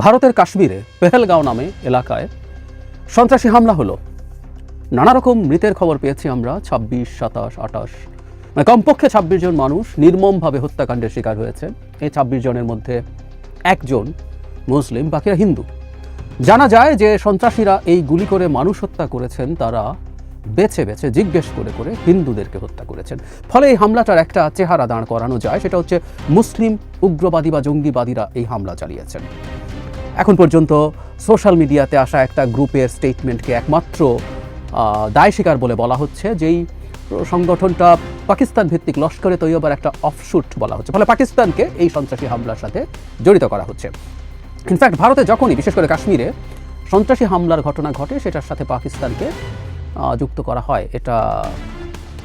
ভারতের কাশ্মীরে পেহেলগাঁও নামে এলাকায় সন্ত্রাসী হামলা হলো। নানা রকম মৃতের খবর পেয়েছি আমরা, ছাব্বিশ, সাতাশ আটাশ মানে কমপক্ষে ছাব্বিশ জন মানুষ নির্মমভাবে হত্যাকাণ্ডের শিকার হয়েছে। এই ছাব্বিশ জনের মধ্যে একজন মুসলিম, বাকিরা হিন্দু। জানা যায় যে সন্ত্রাসীরা এই গুলি করে মানুষ হত্যা করেছেন তারা বেছে বেছে জিজ্ঞেস করে করে হিন্দুদেরকে হত্যা করেছেন। ফলে এই হামলাটার একটা চেহারা দাঁড় করানো যায়, সেটা হচ্ছে মুসলিম, উগ্রবাদী বা জঙ্গিবাদীরা এই হামলা চালিয়েছেন। এখন পর্যন্ত সোশ্যাল মিডিয়াতে আসা একটা গ্রুপের স্টেটমেন্টকে একমাত্র দায় স্বীকার বলে বলা হচ্ছে, যেই সংগঠনটা পাকিস্তান ভিত্তিক লস্করে তৈয়বার একটা অফশুট বলা হচ্ছে। ফলে পাকিস্তানকে এই সন্ত্রাসী হামলার সাথে জড়িত করা হচ্ছে। ইনফ্যাক্ট ভারতে যখনই, বিশেষ করে কাশ্মীরে, সন্ত্রাসী হামলার ঘটনা ঘটে, সেটার সাথে পাকিস্তানকে যুক্ত করা হয়। এটা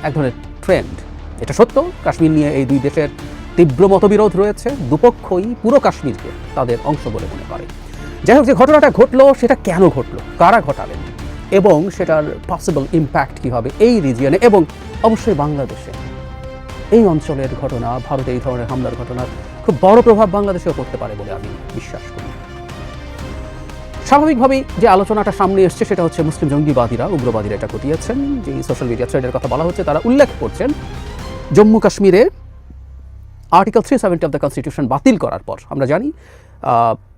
এক ধরনের ট্রেন্ড এটা সত্য, কাশ্মীর নিয়ে এই দুই দেশের তীব্র মতবিরোধ রয়েছে। দুপক্ষই পুরো কাশ্মীরকে তাদের অংশ বলে মনে করে। যাই হোক, যে ঘটনাটা ঘটলো, সেটা কেন ঘটলো? কারা ঘটালেন? এবং সেটার পসিবল ইম্প্যাক্ট কী হবে এই রিজিয়নে এবং অবশ্যই বাংলাদেশে এই অঞ্চলের ঘটনা, ভারতে এই ধরনের হামলার ঘটনার খুব বড় প্রভাব বাংলাদেশেও পড়তে পারে বলে আমি বিশ্বাস করি। স্বাভাবিকভাবেই যে আলোচনাটা সামনে এসছে সেটা হচ্ছে মুসলিম জঙ্গিবাদীরা, উগ্রবাদীরা এটা ঘটিয়েছেন। যে সোশ্যাল মিডিয়া থ্রেডের কথা বলা হচ্ছে, তারা উল্লেখ করছেন, জম্মু কাশ্মীরে article three seventy of the constitution বাতিল করার পর, আমরা জানি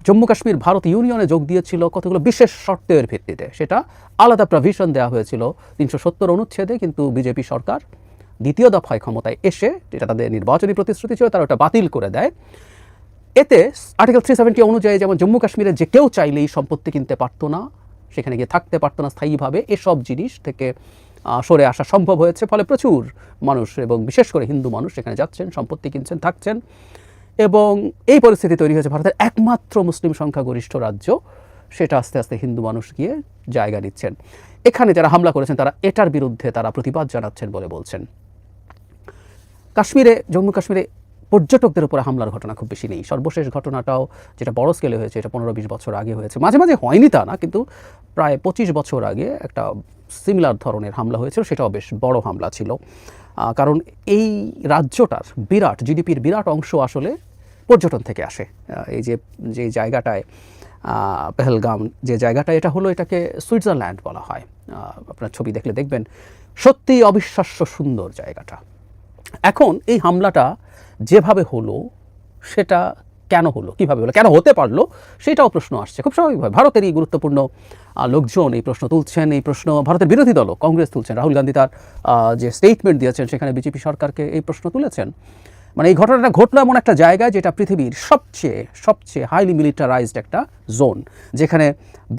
জম্মু কাশ্মীর ভারত ইউনিয়নে যোগ দিয়েছিল কতগুলো বিশেষ শর্তের ভিত্তিতে, সেটা আলাদা প্রভিশন দেওয়া হয়েছিল তিনশো সত্তর অনুচ্ছেদে, কিন্তু বিজেপি সরকার দ্বিতীয় দফায় ক্ষমতায় এসে, যেটা তাদের নির্বাচনী প্রতিশ্রুতি ছিল, তারা ওটা বাতিল করে দেয়। এতে আর্টিকেল থ্রি সেভেন্টি অনুযায়ী যেমন জম্মু কাশ্মীরে যে কেউ চাইলেই সম্পত্তি কিনতে পারতো না, সেখানে গিয়ে থাকতে পারতো না স্থায়ীভাবে, এসব জিনিস থেকে সরে আসা সম্ভব হয়েছে। ফলে প্রচুর মানুষ এবং বিশেষ করে হিন্দু মানুষ সেখানে যাচ্ছেন, সম্পত্তি কিনছেন, থাকছেন এবং এই পরিস্থিতি তৈরি হয়েছে ভারতের একমাত্র মুসলিম সংখ্যাগরিষ্ঠ রাজ্য। সেটা আস্তে আস্তে হিন্দু মানুষ গিয়ে জায়গা নিচ্ছেন। এখানে যারা হামলা করেছেন, তারা এটার বিরুদ্ধে তারা প্রতিবাদ জানাচ্ছেন বলে বলছেন। কাশ্মীরে, জম্মু কাশ্মীরে পর্যটকদের উপরে হামলার ঘটনা খুব বেশি নেই। সর্বশেষ ঘটনাটাও যেটা বড় স্কেলে হয়েছে, এটা পনেরো বিশ বছর আগে হয়েছে। মাঝে মাঝে হয়নি তা না, কিন্তু প্রায় পঁচিশ বছর আগে একটা সিমিলার ধরনের হামলা হয়েছিল, সেটাও বেশ বড় হামলা ছিল। কারণ এই রাজ্যটার বিরাট জিডিপির বিরাট অংশ আসলে পর্যটন থেকে আসে। এই যে যে জায়গাটায় পেহেলগাম, যে জায়গাটা এটা হলো এটাকে সুইজারল্যান্ড বলা হয়। আপনার ছবি দেখলে দেখবেন সত্যিই অবিশ্বাস্য সুন্দর জায়গাটা। এখন এই হামলাটা যেভাবে হলো, সেটা কেন হলো, কীভাবে হলো, কেন হতে পারল, সেটাও প্রশ্ন আসছে। খুব স্বাভাবিকভাবে ভারতের এই গুরুত্বপূর্ণ লোকজন এই প্রশ্ন তুলছেন, এই প্রশ্ন ভারতের বিরোধী দলও, কংগ্রেস তুলছেন। রাহুল গান্ধী তার যে স্টেটমেন্ট দিয়েছেন, সেখানে বিজেপি সরকারকে এই প্রশ্ন তুলেছেন। মানে এই ঘটনাটা ঘটলো এমন একটা জায়গায় যেটা পৃথিবীর সবচেয়ে সবচেয়ে হাইলি মিলিটারাইজড একটা জোন যেখানে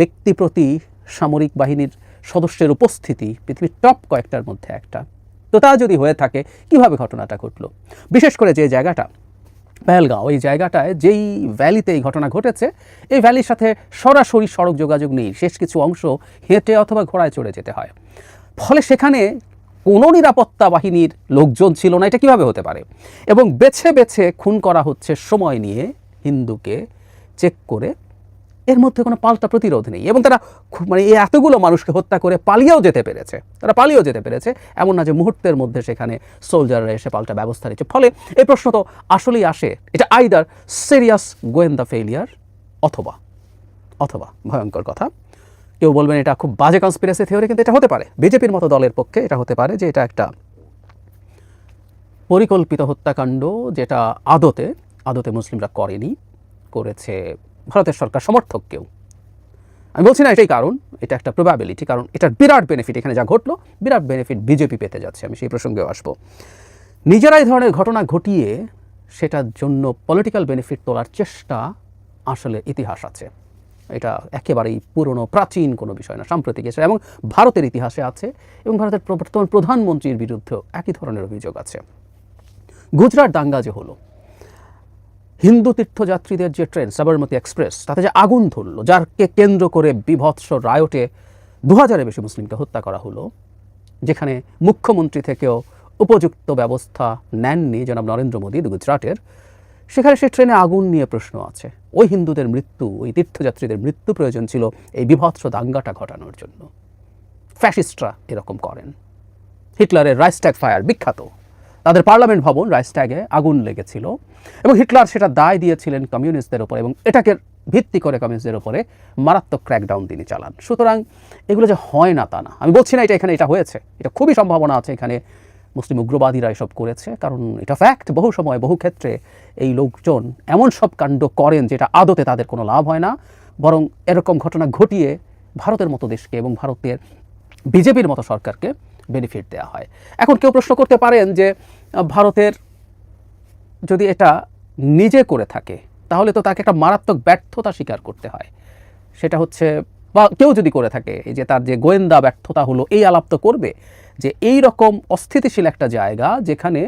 ব্যক্তি প্রতি সামরিক বাহিনীর সদস্যের উপস্থিতি পৃথিবীর টপ কয়েকটার মধ্যে একটা। তো তা যদি হয়ে থাকে, কীভাবে ঘটনাটা ঘটলো? বিশেষ করে যে জায়গাটা, পেহেলগাঁও, এই জায়গাটায় যেই ভ্যালিতে এই ঘটনা ঘটেছে, এই ভ্যালির সাথে সরাসরি সড়ক যোগাযোগ নেই, শেষ কিছু অংশ হেঁটে অথবা ঘোড়ায় চড়ে যেতে হয়। ফলে সেখানে কোনো নিরাপত্তা বাহিনীর লোকজন ছিল না, এটা কীভাবে হতে পারে? এবং বেছে বেছে খুন করা হচ্ছে সময় নিয়ে হিন্দুকে চেক করে এর মধ্যে কোনো পাল্টা প্রতিরোধ নেই এবং তারা খুব মানে এই এতগুলো মানুষকে হত্যা করে পালিয়েও যেতে পেরেছে। তারা পালিয়েও যেতে পেরেছে। এমন না যে মুহূর্তের মধ্যে সেখানে সোলজাররা এসে পাল্টা ব্যবস্থা নিচ্ছে। ফলে এই প্রশ্ন তো আসলেই আসে, এটা আইদার সিরিয়াস গোয়েন্দা ফেলিয়ার অথবা অথবা ভয়ঙ্কর কথা। কেউ বলবেন এটা খুব বাজে কনস্পিরেসি থিওরি কিন্তু এটা হতে পারে। বিজেপির মতো দলের পক্ষে এটা হতে পারে যে এটা একটা পরিকল্পিত হত্যাকাণ্ড যেটা আদতে আদতে মুসলিমরা করেনি, করেছে ভারতের সরকার সমর্থক কেউ। আমি বলছি না এটাই কারণ, এটা একটা প্রবাবিলিটি কারণ এটার বিরাট বেনিফিট এখানে যা ঘটলো, বিরাট বেনিফিট বিজেপি পেতে যাচ্ছে, আমি সেই প্রসঙ্গেও আসব। নিজেরা এই ধরনের ঘটনা ঘটিয়ে সেটার জন্য পলিটিক্যাল বেনিফিট তোলার চেষ্টা আসলে ইতিহাস আছে। এটা একেবারেই পুরনো, প্রাচীন কোনো বিষয় না, সাম্প্রতিক এসে, এবং ভারতের ইতিহাসে আছে, এবং ভারতের বর্তমান প্রধানমন্ত্রীর বিরুদ্ধেও একই ধরনের অভিযোগ আছে। গুজরাট দাঙ্গা যে হলো হিন্দু তীর্থযাত্রীদের যে ট্রেন, সাবরমতী এক্সপ্রেস, তাতে যে আগুন ধরলো, যারকে কেন্দ্র করে বিভৎস রায়টে দু হাজারের বেশি মুসলিমকে হত্যা করা হলো, যেখানে মুখ্যমন্ত্রী থেকেও উপযুক্ত ব্যবস্থা নেননি জনাব নরেন্দ্র মোদী গুজরাটের। সেখানে সে ট্রেনে আগুন নিয়ে প্রশ্ন আছে। ওই হিন্দুদের মৃত্যু, ওই তীর্থযাত্রীদের মৃত্যু প্রয়োজন ছিল এই বিভৎস দাঙ্গাটা ঘটানোর জন্য। ফ্যাসিস্টরা এরকম করেন। হিটলারের রাইস্ট্যাগ ফায়ার বিখ্যাত। তাদের পার্লামেন্ট ভবন রাইসট্যাগে আগুন লেগেছিল এবং হিটলার সেটা দায় দিয়েছিলেন কমিউনিস্টদের ওপর এবং এটাকে ভিত্তি করে কমিউনিস্টদের ওপরে মারাত্মক ক্র্যাকডাউন তিনি চালান। সুতরাং এগুলো যে হয় না তা না। আমি বলছি না এটা এখানে এটা হয়েছে। এটা খুবই সম্ভাবনা আছে এখানে মুসলিম উগ্রবাদীরা এসব করেছে, কারণ এটা ফ্যাক্ট বহু সময়, বহু ক্ষেত্রে এই লোকজন এমন সব কাণ্ড করেন যেটা আদতে তাদের কোনো লাভ হয় না, বরং এরকম ঘটনা ঘটিয়ে ভারতের মতো দেশকে এবং ভারতের বিজেপির মতো সরকারকে বেনিফিট দেওয়া হয়। এখন কেউ প্রশ্ন করতে পারেন যে ভারতের যদি এটা নিজে করে থাকে, তাহলে তো তাকে একটা মারাত্মক ব্যর্থতা স্বীকার করতে হয়। সেটা হচ্ছে, বা কেউ যদি করে থাকে, এই যে তার যে গোয়েন্দা ব্যর্থতা হলো, এই আলাপ তো করবে যে এই রকম অস্থিতিশীল একটা জায়গা যেখানে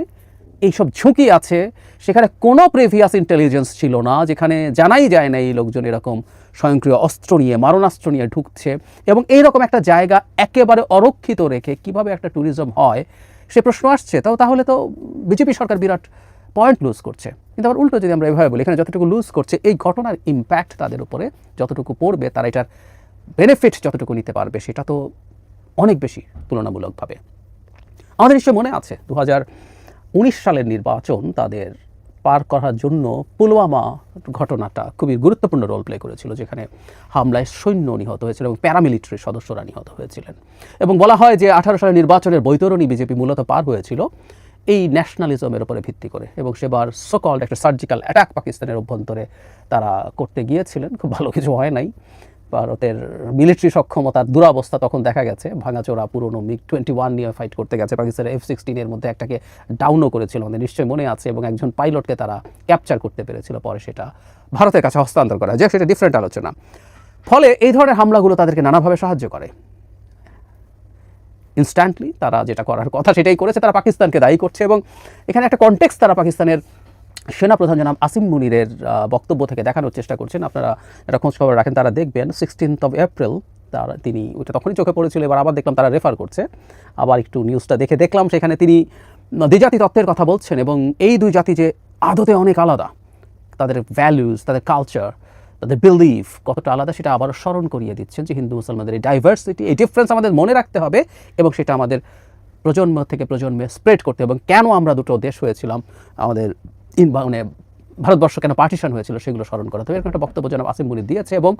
এইসব ঝুঁকি আছে, সেখানে কোনো প্রেভিয়াস ইন্টেলিজেন্স ছিল না, যেখানে জানাই যায় না এই লোকজন এরকম স্বয়ংক্রিয় অস্ত্র নিয়ে, মারণাস্ত্র নিয়ে ঢুকছে। এবং এই রকম একটা জায়গা একেবারে অরক্ষিত রেখে কীভাবে একটা ট্যুরিজম হয়, সে প্রশ্ন আসছে। তাও তাহলে তো বিজেপি সরকার বিরাট পয়েন্ট লুজ করছে। কিন্তু আবার উল্টো যদি আমরা এভাবে বলি, এখানে যতটুকু লুজ করছে, এই ঘটনার ইম্প্যাক্ট তাদের উপরে যতটুকু পড়বে, তারা এটার বেনিফিট যতটুকু নিতে পারবে, সেটা তো অনেক বেশি তুলনামূলকভাবে। আমাদের নিশ্চয় মনে আছে দু হাজার উনিশ সালের নির্বাচন তাদের পার করার জন্য পুলওয়ামা ঘটনাটা খুবই গুরুত্বপূর্ণ রোল প্লে করেছিল, যেখানে হামলায় সৈন্য নিহত হয়েছিল এবং প্যারামিলিটারি সদস্যরা নিহত হয়েছিলেন। এবং বলা হয় যে আঠারো সালের নির্বাচনের বৈতরণী বিজেপি মূলত পার হয়েছিল এই ন্যাশনালিজমের উপরে ভিত্তি করে এবং সেবার সকল একটা সার্জিক্যাল অ্যাটাক পাকিস্তানের অভ্যন্তরে তারা করতে গিয়েছিলেন। খুব ভালো কিছু হয় নাই। ভারতের মিলিটারি সক্ষমতার দুরাবস্থা তখন দেখা গেছে। ভাঙাচোরা, পুরনো মিগ টোয়েন্টি ওয়ান নিয়ে ফাইট করতে গেছে। পাকিস্তানের এফ সিক্সটিনের মধ্যে একটাকে ডাউনও করেছিল আমাদের। নিশ্চয়ই মনে আছে এবং একজন পাইলটকে তারা ক্যাপচার করতে পেরেছিল পরে সেটা। ভারতের কাছে হস্তান্তর করা যায় সেটা ডিফারেন্ট আলোচনা। ফলে এই ধরনের হামলাগুলো তাদেরকে নানাভাবে সাহায্য করে। ইনস্ট্যান্টলি তারা যেটা করার কথা সেটাই করেছে, তারা পাকিস্তানকে দায়ী করছে এবং এখানে একটা কনটেক্সট তারা পাকিস্তানের সেনাপ্রধান জনাব আসিম মুনিরের বক্তব্য থেকে দেখানোর চেষ্টা করছেন। আপনারা এটা খোঁজ খবর রাখেন তারা দেখবেন সিক্সটিন্থ অফ এপ্রিল তার তিনি ওটা তখনই চোখে পড়েছিল, এবার আবার দেখলাম তারা রেফার করছে। আবার একটু নিউজটা দেখে দেখলাম, সেখানে তিনি দ্বিজাতি তত্ত্বের কথা বলছেন এবং এই দুই জাতি যে আদতে অনেক আলাদা, তাদের ভ্যালুস তাদের কালচার তাদের বিলিফ কতটা আলাদা সেটা আবারও স্মরণ করিয়ে দিচ্ছেন যে হিন্দু মুসলমানদের এই ডাইভার্সিটি এই ডিফারেন্স আমাদের মনে রাখতে হবে এবং সেটা আমাদের প্রজন্ম থেকে প্রজন্মে স্প্রেড করতে এবং কেন আমরা দুটো দেশ হয়েছিলাম, আমাদের ইন মানে ভারতবর্ষ কেন পার্টিশন হয়েছিল সেগুলো স্মরণ করা। তো এরকম একটা বক্তব্য জনাব আসিম মুনি দিয়েছে এবং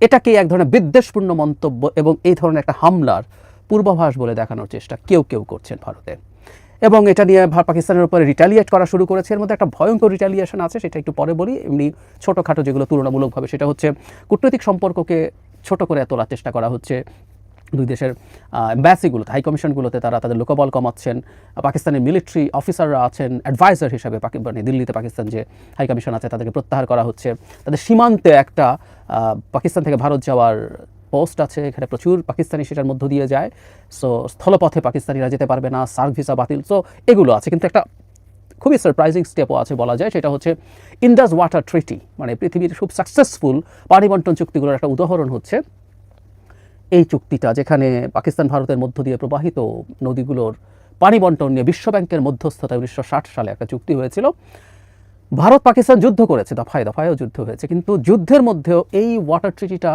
এটাকে এক ধরনের বিদ্বেষপূর্ণ মন্তব্য এবং এই ধরনের একটা হামলার পূর্বাভাস বলে দেখানোর চেষ্টা কেউ কেউ করছেন ভারতে। এবং এটা নিয়ে পাকিস্তানের উপরে রিটালিয়েট করা শুরু করেছে। এর মধ্যে একটা ভয়ঙ্কর রিটালিয়েশন আছে, সেটা একটু পরে বলি। এমনি ছোটোখাটো যেগুলো তুলনামূলকভাবে সেটা হচ্ছে কূটনৈতিক সম্পর্ককে ছোট করে তোলার চেষ্টা করা হচ্ছে। দুই দেশের অ্যাম্বাসিগুলোতে হাই কমিশনগুলোতে তারা তাদের লোকবল কমাচ্ছেন। পাকিস্তানের মিলিটারি অফিসাররা আছেন অ্যাডভাইজার হিসাবে মানে দিল্লিতে পাকিস্তান যে হাই কমিশন আছে তাদেরকে প্রত্যাহার করা হচ্ছে। তাদের সীমান্তে একটা পাকিস্তান থেকে ভারত যাওয়ার পোস্ট আছে, এখানে প্রচুর পাকিস্তানি সেটার মধ্য দিয়ে যায়। সো স্থলপথে পাকিস্তানিরা যেতে পারবে না, সার্ক ভিসা বাতিল। সো এগুলো আছে। কিন্তু একটা খুবই সারপ্রাইজিং স্টেপও আছে বলা যায়, সেটা হচ্ছে ইন্ডাস ওয়াটার ট্রিটি মানে পৃথিবীর খুব সাকসেসফুল পানি বন্টন চুক্তিগুলোর একটা উদাহরণ হচ্ছে। এই চুক্তিটা যেখানে পাকিস্তান ভারতের মধ্য দিয়ে প্রবাহিত নদীগুলোর পানি বন্টন নিয়ে বিশ্বব্যাংকের মধ্যস্থতায় উনিশশো ষাট সালে একটা চুক্তি হয়েছিল। ভারত পাকিস্তান যুদ্ধ করেছে, দফায় দফায়ও যুদ্ধ হয়েছে, কিন্তু যুদ্ধের মধ্যেও এই ওয়াটার ট্রিটিটা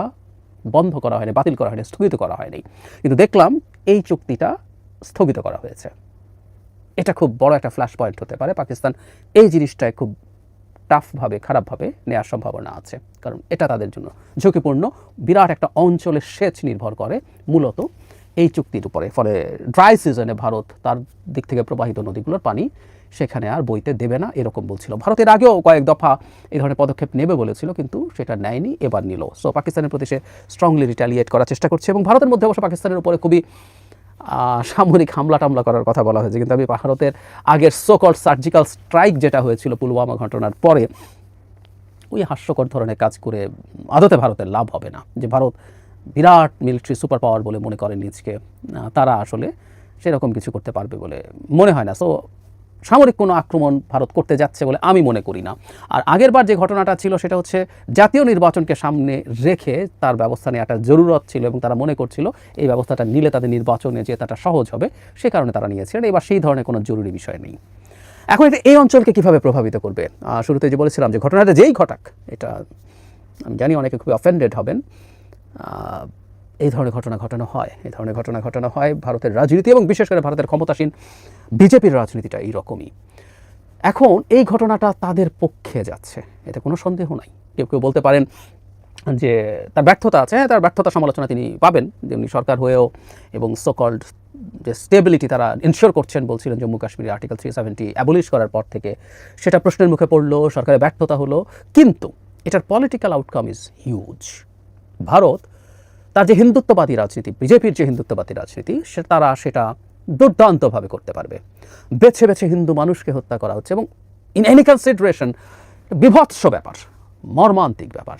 বন্ধ করা হয়নি, বাতিল করা হয়নি, স্থগিত করা হয়নি। কিন্তু দেখলাম এই চুক্তিটা স্থগিত করা হয়েছে। এটা খুব বড় একটা ফ্ল্যাশ পয়েন্ট হতে পারে, পাকিস্তান এই জিনিসটায় খুব টাফভাবে খারাপভাবে নেওয়ার সম্ভাবনা আছে। কারণ এটা তাদের জন্য ঝুঁকিপূর্ণ। বিরাট একটা অঞ্চলের সেচ নির্ভর করে, মূলত এই চুক্তির উপরে। ফলে ড্রাই সিজনে ভারত তার দিক থেকে প্রবাহিত নদীগুলোর পানি সেখানে আর বইতে দেবে না, এরকম বলছিল। ভারতের আগেও কয়েক দফা এই ধরনের পদক্ষেপ নেবে বলেছিল, কিন্তু সেটা নেয়নি, এবার নিল। সো পাকিস্তানের প্রতি সে স্ট্রংলি রিটালিয়েট করার চেষ্টা করছে এবং ভারতের মধ্যে অবশ্য পাকিস্তানের উপরে খুবই সামরিক হামলা টামলা করার কথা বলা হয়েছে। কিন্তু আমি ভারতের আগের সোকল সার্জিক্যাল স্ট্রাইক যেটা হয়েছিল পুলওয়ামা ঘটনার পরে, ওই হাস্যকর ধরনের কাজ করে আদতে ভারতের লাভ হবে না। যে ভারত বিরাট মিলিটারি সুপার পাওয়ার বলে মনে করে নিজকে। তারা আসলে সেরকম কিছু করতে পারবে বলে মনে হয় না। সো সামরিক কোনো আক্রমণ ভারত করতে যাচ্ছে বলে আমি মনে করি না। আর আগেরবার যে ঘটনাটা ছিল সেটা হচ্ছে জাতীয় নির্বাচনকে সামনে রেখে তার ব্যবস্থা নিয়ে একটা জরুরত ছিল এবং তারা মনে করছিল এই ব্যবস্থাটা নিলে তাদের নির্বাচনে জেতাটা সহজ হবে সে কারণে তারা নিয়েছিলেন। এবার সেই ধরনের কোনো জরুরি বিষয় নেই। এখন এটা এই অঞ্চলকে কীভাবে প্রভাবিত করবে? শুরুতে যে বলেছিলাম যে ঘটনাটা যেই ঘটাক, এটা আমি জানি অনেকে খুবই অফেন্ডেড হবেন। এই ধরনের ঘটনা ঘটানো হয়, এই ধরনের ঘটনা ঘটানো হয় ভারতের রাজনীতি এবং বিশেষ করে ভারতের ক্ষমতাসীন বিজেপির রাজনীতিটা এইরকমই। এখন এই ঘটনাটা তাদের পক্ষে যাচ্ছে, এতে কোনো সন্দেহ নাই। কেউ কেউ বলতে পারেন যে তার ব্যর্থতা আছে হ্যাঁ তার ব্যর্থতা সমালোচনা তিনি পাবেন। যেমনি সরকার হয়েও এবং সোকল্ড যে স্টেবিলিটি তারা ইনশিওর করছেন, বলছিলেন জম্মু কাশ্মীরে আর্টিকেল থ্রি সেভেন্টি অ্যাবলিশ করার পর থেকে। সেটা প্রশ্নের মুখে পড়ল, সরকারের ব্যর্থতা হলো। কিন্তু এটার political outcome is huge Bharat, তার যে হিন্দুত্ববাদী রাজনীতি, বিজেপির যে হিন্দুত্ববাদী রাজনীতি, সে তারা সেটা দুর্দান্তভাবে করতে পারবে। বেছে বেছে হিন্দু মানুষকে হত্যা করা হচ্ছে এবং ইন এনি কনসিডারেশন বিভৎস ব্যাপার, মর্মান্তিক ব্যাপার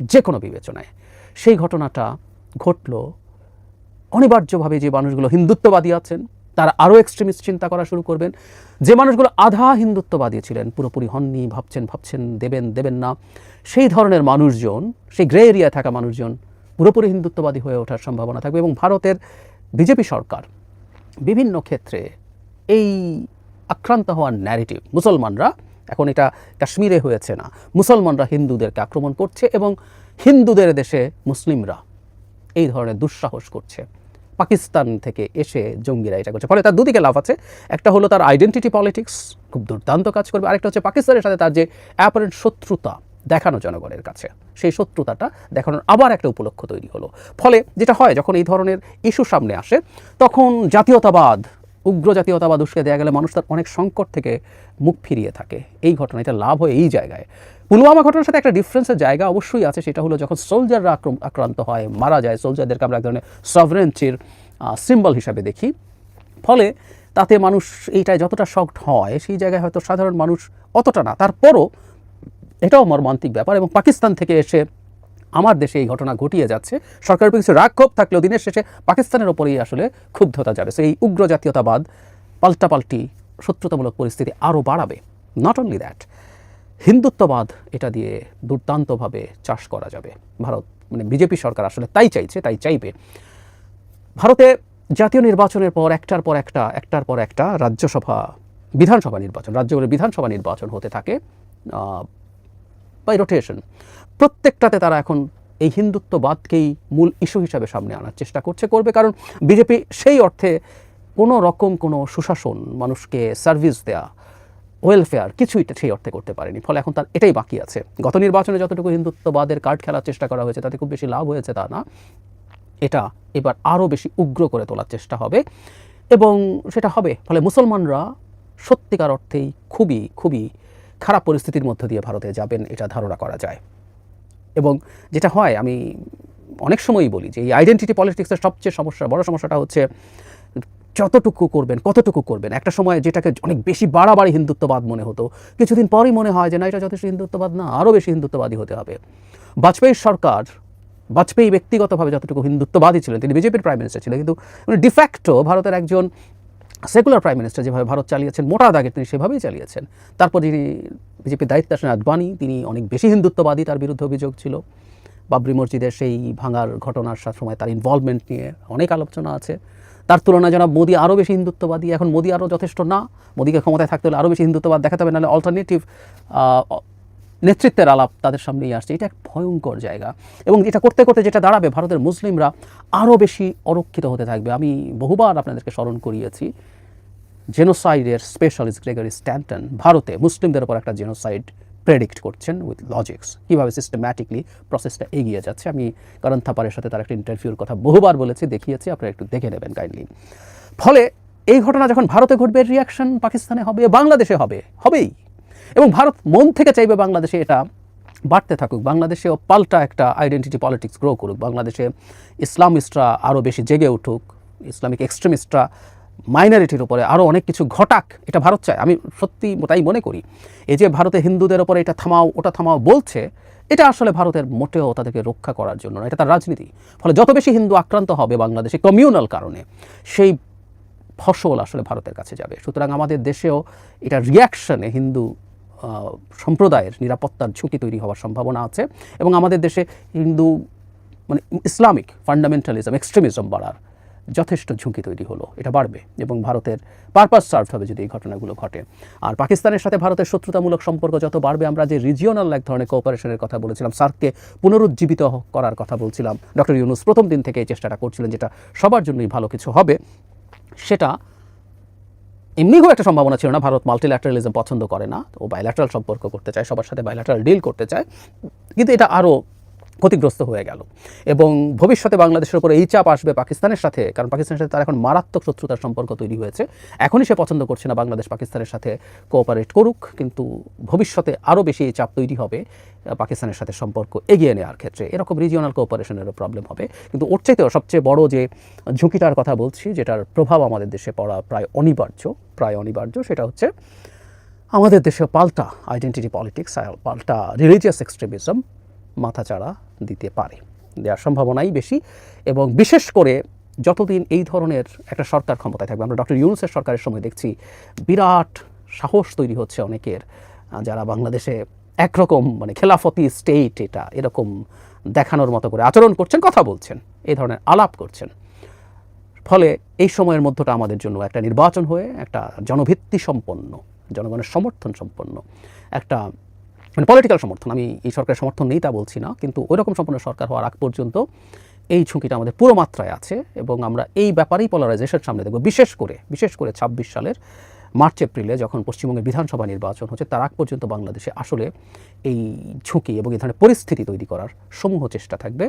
যে কোনো বিবেচনায়। সেই ঘটনাটা ঘটল অনিবার্যভাবে যে মানুষগুলো হিন্দুত্ববাদী আছেন, তারা আরও এক্সট্রিমিস্ট চিন্তা করা শুরু করবেন। যে মানুষগুলো আধা হিন্দুত্ববাদী ছিলেন, পুরোপুরি হননি, ভাবছেন ভাবছেন, দেবেন দেবেন না, সেই ধরনের মানুষজন, সেই গ্রে এরিয়ায় থাকা মানুষজন পুরোপুরি হিন্দুত্ববাদী হয়ে ওঠার সম্ভাবনা থাকবে এবং ভারতের বিজেপি সরকার বিভিন্ন ক্ষেত্রে এই আক্রান্ত হওয়ার ন্যারেটিভ মুসলমানরা, এখন এটা কাশ্মীরে হয়েছে না, মুসলমানরা হিন্দুদেরকে আক্রমণ করছে এবং হিন্দুদের দেশে মুসলিমরা এই ধরনের দুঃসাহস করছে। পাকিস্তান থেকে এসে জঙ্গিরা এটা করছে। ফলে তার দুদিকে লাভ আছে। একটা হলো তার আইডেন্টিটি পলিটিক্স খুব দুর্দান্ত কাজ করবে। আরেকটা হচ্ছে পাকিস্তানের সাথে তার যে অ্যাপারেন্ট শত্রুতা দেখানো জনগণের কাছে। সেই শত্রুতাটা দেখানোর আবার একটা উপলক্ষ তৈরি হলো। ফলে যেটা হয়, যখন এই ধরনের ইস্যু সামনে আসে, তখন জাতীয়তাবাদ, উগ্র জাতীয়তাবাদ উস্কে দেওয়া গেলে মানুষ তার অনেক সংকট থেকে মুখ ফিরিয়ে থাকে। এই ঘটনা এটা লাভ হয় এই জায়গায়। পুলওয়ামা ঘটনার সাথে একটা ডিফারেন্সের জায়গা অবশ্যই আছে, সেটা হলো যখন সোলজাররা আক্রম, আক্রান্ত হয়, মারা যায় সোলজারদেরকে আমরা এক ধরনের সভরেন্সির সিম্বল হিসাবে দেখি। ফলে তাতে মানুষ এইটায় যতটা শকড হয়, সেই জায়গায় হয়তো সাধারণ মানুষ অতটা না। তারপরও এটাও মর্মান্তিক ব্যাপার এবং পাকিস্তান থেকে এসে আমার দেশে এই ঘটনা ঘটিয়ে যাচ্ছে। সরকারের কিছু রাগ, ক্ষোভ থাকলেও দিনের শেষে পাকিস্তানের ওপরেই আসলে ক্ষুব্ধতা যাবে সো এই উগ্র জাতীয়তাবাদ, পাল্টাপাল্টি, শত্রুতামূলক পরিস্থিতি আরও বাড়াবে। নট অনলি দ্যাট হিন্দুত্ববাদ এটা দিয়ে দুর্দান্তভাবে চাষ করা যাবে। ভারত মানে বিজেপি সরকার আসলে তাই চাইছে, তাই চাইবে। ভারতে জাতীয় নির্বাচনের পর একটার পর একটা, একটার পর একটা রাজ্যসভা, বিধানসভা নির্বাচন, রাজ্যগুলোর বিধানসভা নির্বাচন হতে থাকে। বাই রোটেশন প্রত্যেকটাতে তারা এখন এই হিন্দুত্ববাদকেই মূল ইস্যু হিসাবে সামনে আনার চেষ্টা করছে, করবে কারণ বিজেপি সেই অর্থে কোনো রকম কোনো সুশাসন, মানুষকে সার্ভিস দেয়া ওয়েলফেয়ার কিছুই সেই অর্থে করতে পারেনি। ফলে এখন তার এটাই বাকি আছে। গত নির্বাচনে যতটুকু হিন্দুত্ববাদের কার্ড খেলার চেষ্টা করা হয়েছে, তাতে খুব বেশি লাভ হয়েছে তা না। এটা এবার আরও বেশি উগ্র করে তোলার চেষ্টা হবে এবং সেটা হবে। ফলে মুসলমানরা সত্যিকার অর্থেই খুবই খুবই খারাপ পরিস্থিতির মধ্য দিয়ে ভারতে যাবেন, এটা ধারণা করা যায়। এবং যেটা হয়, আমি অনেক সময়ই বলি যে, এই আইডেন্টিটি পলিটিক্সের সবচেয়ে সমস্যা, বড় সমস্যাটা হচ্ছে যতটুকু করবেন, কতটুকু করবেন। একটা সময় যেটাকে অনেক বেশি বাড়াবাড়ি হিন্দুত্ববাদ মনে হতো, কিছুদিন পরই মনে হয় যে, না, এটা যথেষ্ট হিন্দুত্ববাদ না, আরও বেশি হিন্দুত্ববাদী হতে হবে। বাজপেয়ীর সরকার, বাজপেয়ী ব্যক্তিগতভাবে যতটুকু হিন্দুত্ববাদী ছিলেন, তিনি বিজেপির প্রাইম মিনিস্টার ছিলেন, কিন্তু ডিফ্যাক্টো ভারতের একজন সেকুলার প্রাইম মিনিস্টার যেভাবে ভারত চালিয়েছেন, মোটা দাগে তিনি সেভাবেই চালিয়েছেন। তারপর যিনি বিজেপির দায়িত্বে আসেন আদবানি, তিনি অনেক বেশি হিন্দুত্ববাদী তার বিরুদ্ধে অভিযোগ ছিল। বাবরি মসজিদের সেই ভাঙার ঘটনার সময় তার ইনভলভমেন্ট নিয়ে অনেক আলোচনা আছে। তার তুলনায় জনাব মোদী আরও বেশি হিন্দুত্ববাদী। এখন মোদী আরও যথেষ্ট না। মোদীকে ক্ষমতায় থাকতে হলে আরও বেশি হিন্দুত্ববাদ দেখাতে হবে, নাহলে অল্টারনেটিভ নেতৃত্বের আলাপ তাদের সামনেই আসছে। এটা এক ভয়ঙ্কর জায়গা। এবং এটা করতে করতে যেটা দাঁড়াবে ভারতের মুসলিমরা আরও বেশি অরক্ষিত হতে থাকবে। আমি বহুবার আপনাদেরকে স্মরণ করিয়েছি জেনোসাইডের স্পেশালিস্ট গ্রেগরি স্ট্যান্টন ভারতে মুসলিমদের উপর একটা জেনোসাইড প্রেডিক্ট করছেন উইথ লজিক্স কীভাবে সিস্টেম্যাটিকলি প্রসেসটা এগিয়ে যাচ্ছে। আমি করণ থাপারের সাথে তার একটা ইন্টারভিউর কথা বহুবার বলেছি, দেখিয়েছি, আপনারা একটু দেখে নেবেন কাইন্ডলি ফলে এই ঘটনা যখন ভারতে ঘটবে রিয়াকশন পাকিস্তানে হবে, বাংলাদেশে হবে, হবেই। এবং ভারত মন থেকে চাইবে বাংলাদেশে এটা বাড়তে থাকুক। বাংলাদেশেও পাল্টা একটা আইডেন্টিটি পলিটিক্স গ্রো করুক। বাংলাদেশে ইসলামিস্টরা আরও বেশি জেগে উঠুক। ইসলামিক এক্সট্রিমিস্টরা মাইনরিটির উপরে আরও অনেক কিছু ঘটাক, এটা ভারত চায়। আমি সত্যি তাই মনে করি। এই যে ভারতে হিন্দুদের ওপরে এটা থামাও, ওটা থামাও বলছে, এটা আসলে ভারতের মোটেও তাদেরকে রক্ষা করার জন্য না এটা তার রাজনীতি। ফলে যত বেশি হিন্দু আক্রান্ত হবে বাংলাদেশে কমিউনাল কারণে, সেই ফসল আসলে ভারতের কাছে যাবে। সুতরাং আমাদের দেশেও এটা রিয়াকশনে হিন্দু সম্প্রদায়ের নিরাপত্তার ঝুঁকি তৈরি হওয়ার সম্ভাবনা আছে এবং আমাদের দেশে হিন্দু মানে ইসলামিক ফান্ডামেন্টালিজম, এক্সট্রিমিজম বাড়ার যথেষ্ট ঝুঁকি তৈরি হলো। এটা বাড়বে এবং ভারতের পারপাস সার্ভ হবে যদি এই ঘটনাগুলো ঘটে। আর পাকিস্তানের সাথে ভারতের শত্রুতামূলক সম্পর্ক যত বাড়বে, আমরা যে রিজিওনাল এক ধরনের কোঅপারেশনের কথা বলেছিলাম, সার্ককে পুনরুজ্জীবিত করার কথা বলছিলাম, ডক্টর ইউনুস প্রথম দিন থেকে এই চেষ্টাটা করছিলেন, যেটা সবার জন্যই ভালো কিছু হবে, সেটা এমনি খুব একটা সম্ভাবনা ছিল না, ভারত মাল্টিল্যাটারালিজম পছন্দ করে না, ও বাইল্যাটারাল সম্পর্ক করতে চায়, সবার সাথে বাইল্যাটারাল ডিল করতে চায়। কিন্তু এটা আরও ক্ষতিগ্রস্ত হয়ে গেল। এবং ভবিষ্যতে বাংলাদেশের উপর এই চাপ আসবে পাকিস্তানের সাথে, কারণ পাকিস্তানের সাথে তার এখন মারাত্মক শত্রুতার সম্পর্ক তৈরি হয়েছে। এখনই সে পছন্দ করছে না বাংলাদেশ পাকিস্তানের সাথে কোঅপারেট করুক, কিন্তু ভবিষ্যতে আরও বেশি এই চাপ তৈরি হবে পাকিস্তানের সাথে সম্পর্ক এগিয়ে নেওয়ার ক্ষেত্রে। এরকম রিজিওনাল কোঅপারেশনেরও প্রবলেম হবে। কিন্তু ওর চাইতেও সবচেয়ে বড় যে ঝুঁকিটার কথা বলছি, যেটার প্রভাব আমাদের দেশে পড়া প্রায় অনিবার্য প্রায় অনিবার্য, সেটা হচ্ছে আমাদের দেশে পাল্টা আইডেন্টিটি পলিটিক্স পাল্টা রিলিজিয়াস এক্সট্রিমিজম মাথাচাড়া দিতে পারে। দেওয়ার সম্ভাবনাই বেশি এবং বিশেষ করে যতদিন এই ধরনের একটা সরকার ক্ষমতায় থাকবে, আমরা ডক্টর ইউনুসের সরকারের সময় দেখছি বিরাট সাহস তৈরি হচ্ছে অনেকের যারা বাংলাদেশে একরকম মানে খেলাফতি স্টেট এটা এরকম দেখানোর মতো করে আচরণ করছেন, কথা বলছেন, এই ধরনের আলাপ করছেন। ফলে এই সময়ের মধ্যটা আমাদের জন্য একটা নির্বাচন হয়ে একটা জনভিত্তি সম্পন্ন, জনগণের সমর্থন সম্পন্ন, একটা মানে পলিটিক্যাল সমর্থন, আমি এই সরকারের সমর্থন নেই তা বলছি না, কিন্তু ওই রকম সম্পূর্ণ সরকার হওয়ার আগ পর্যন্ত এই ঝুঁকিটা আমাদের পুরো মাত্রায় আছে এবং আমরা এই ব্যাপারেই পলারাইজেশন সামনে দেখব। বিশেষ করে বিশেষ করে ছাব্বিশ সালের মার্চ, এপ্রিলে যখন পশ্চিমবঙ্গের বিধানসভা নির্বাচন হচ্ছে, তার আগ পর্যন্ত বাংলাদেশে আসলে এই ঝুঁকি এবং এই ধরনের পরিস্থিতি তৈরি করার সমূহ চেষ্টা থাকবে।